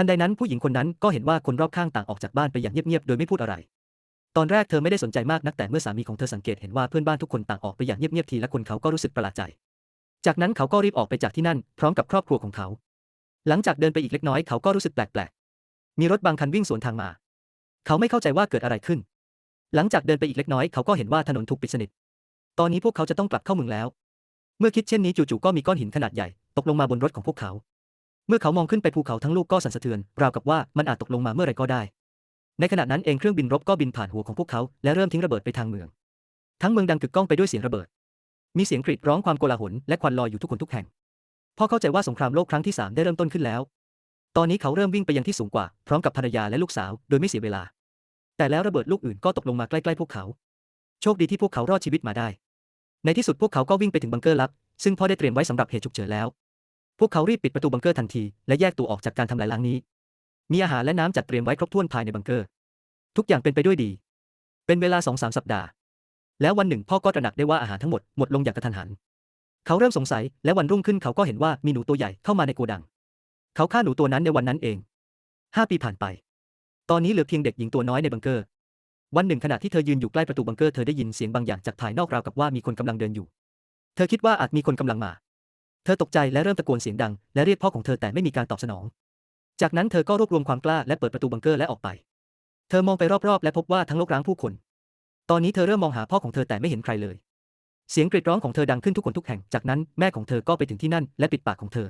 ทันใดนั้นผู้หญิงคนนั้นก็เห็นว่าคนรอบข้างต่างออกจากบ้านไปอย่างเงียบๆโดยไม่พูดอะไร ตอนแรกเธอไม่ได้สนใจมากนักแต่เมื่อสามีของเธอสังเกตเห็นว่าเพื่อนบ้านทุกคนต่างออกไปอย่างเงียบๆทีละคนเขาก็รู้สึกประหลาดใจ จากนั้นเขาก็รีบออกไปจากที่นั่น พร้อมกับครอบครัวของเขา หลังจากเดินไปอีกเล็กน้อยเขาก็รู้สึกแปลกๆ มีรถบางคันวิ่งสวนทางมา เขาไม่เข้าใจว่าเกิดอะไรขึ้น หลังจากเดินไปอีกเล็กน้อยเขาก็เห็นว่าถนนถูกปิดสนิท ตอนนี้พวกเขาจะต้องกลับเข้าเมืองแล้ว เมื่อคิดเช่นนี้จู่ๆก็มีก้อนหินขนาดใหญ่ ตกลงมาบนรถของพวกเขา เมื่อเขามองขึ้นไปภูเขาทั้งลูกก็สั่นสะเทือน ราวกับว่ามันอาจตกลงมาเมื่อไรก็ได้ ในขณะนั้นเองเครื่องบินรบก็บินผ่านหัวของพวกเขา และเริ่มทิ้งระเบิดไปทางเมือง ทั้งเมืองดังกึกก้องไปด้วยเสียงระเบิด มีเสียงกรีดร้องความโกลาหลและควันลอยอยู่ทุกคนทุกแห่งพ่อเข้าใจว่าสงครามโลกครั้งที่สามได้เริ่มต้นขึ้นแล้ว ตอนนี้เขาเริ่มวิ่งไปยังที่สูงกว่า พร้อมกับภรรยาและลูกสาว โดยไม่เสียเวลา แต่แล้วระเบิดลูกอื่นก็ตกลงมาใกล้ๆพวกเขา โชคดีที่พวกเขารอดชีวิตมาได้ ในที่สุดพวกเขาก็วิ่งไปถึงบังเกอร์ลับ ซึ่งพ่อได้เตรียมไว้สำหรับเหตุฉุกเฉินแล้ว พวกเขารีบปิดประตูบังเกอร์ทันที และแยกตัวออกจากการทำลายล้างนี้ มีอาหารและน้ำจัดเตรียมไว้ครบถ้วนภายในบังเกอร์ ทุกอย่างเป็นไปด้วยดี เป็นเวลาสองสามสัปดาห์ แล้ววันหนึ่งพ่อก็ตระหนักได้ว่าอาหารทั้งหมดหมดลงอย่างกระทันหัน เขาเริ่มสงสัยและวันรุ่งขึ้นเขาก็เห็นว่ามีหนูตัวใหญ่เข้ามาในโกดัง เขาฆ่าหนูตัวนั้นในวันนั้นเองห้าปีผ่านไป ตอนนี้เหลือเพียงเด็กหญิงตัวน้อยในบังเกอร์ วันหนึ่งขณะที่เธอยืนอยู่ใกล้ประตูบังเกอร์เธอได้ยินเสียงบางอย่างจากภายนอกราวกับว่ามีคนกำลังเดินอยู่ เธอคิดว่าอาจมีคนกำลังมา ธอตกใจและเริ่มตะโกนเสียงดัง และเรียกพ่อของเธอแต่ไม่มีการตอบสนอง จากนั้นเธอก็รวบรวมความกล้าและเปิดประตูบังเกอร์และออกไป เธอมองไปรอบๆ และพบว่าทั้งโลกร้างผู้คน ตอนนี้เธอเริ่มมองหาพ่อของเธอแต่ไม่เห็นใครเลย เสียงกรีดร้องของเธอดังขึ้นทุกคนทุกแห่ง จากนั้นแม่ของเธอก็ไปถึงที่นั่นและปิดปากของเธอ